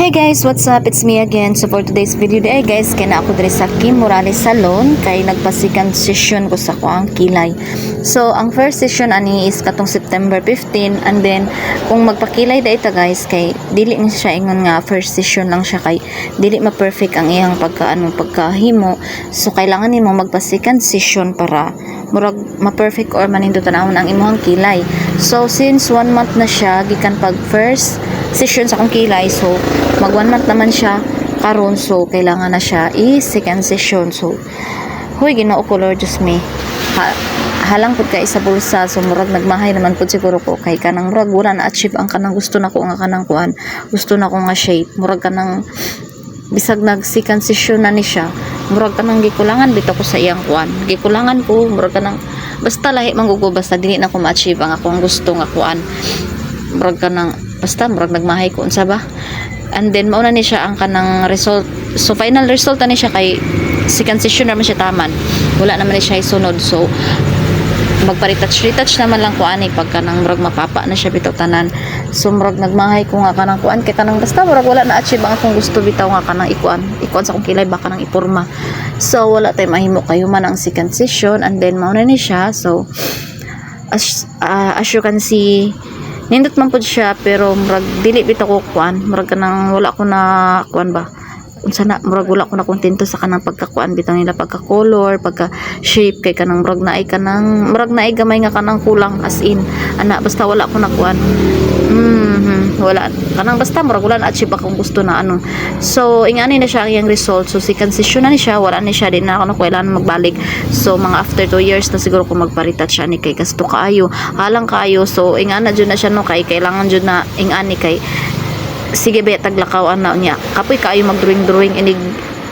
Hey guys, what's up? It's me again. So for today's video day guys, kaya na ako diri sa Kim Morales Salon kay nagpasikan session ko sa kuang kilay. So ang first session ani is katong September 15 and then kung magpakilay da ita guys kay dili ni siya ingon nga first session lang siya kay dili ma-perfect ang iyang pagka ano pagkahimo. So kailangan nimo magpasikan session para murag ma-perfect or manindot tanawon ang imong kilay. So since one month na siya gikan pag first session sa akong kilay. So mag one month naman siya karon. So kailangan na siya i second session. So huy ginoo ko Lord Diyos me ha, halang pud kay sa bulsa. So murag nagmahay naman pud siguro ko. Kay kanang murag wala na achieve ang kanang gusto nako nga kanang kuan. Gusto nako nga shape. Murag kanang bisag nag second session na ni siya murag kanang gikulangan bitaw ko sa iyang kuan. Gikulangan ko murag kanang basta lahi manggugo basta dili na ko ma-achieve ang akong gusto nga kuan. Murag kanang basta murag nagmahay ko unsa ba? And then mauna ni siya ang kanang result. So final result na ni siya kay second session naman siya taman. Wala naman ni siya isunod so magpa-retouch retouch naman lang ko ani pagka nang murag mapapa na siya bitaw tanan. So murag nagmahay ko nga kanang kuan. Kay kanang basta murag wala na achieve ang akong gusto bitaw nga kanang ikuan. Ikuan sa akong kilay baka nang iporma. So wala tay mahimo kayo man ang second session. And then mauna ni siya. So as, ah, as you can see nindot man pud siya pero murag dili bitaw ko kuan. Murag kanang wala ko na kuan ba unsa na murag wala ko na kontento sa kanang pagkakuan bitaw nila pagka color pagka shape kay kanang murag naay kanang murag naay gamay nga kanang kulang as in ana basta wala ko na kuan. Mhm wala kanang basta murag wala na achieve akong gusto na ano. So ingani na siya ang result. So si session na ni siya wala ni siya di na ako na kailangan magbalik. So mga after 2 years na siguro ko magparitat siya ni kay kasto kaayo. Halang kaayo so ingana jud na siya no kay kailangan jud na ingani kay sige be taglakaw ana niya. Kapoy kaayo mag drawing drawing inig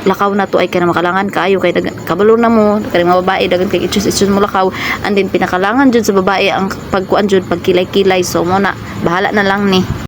lakaw na to ay kana makalangan kaayo kay kabalo na mo kay mga babae dagan kay ichus ichus mo lakaw. And then pinakalangan jud sa babae ang pagkuan jud pagkilay-kilay so mo na bahala na lang ni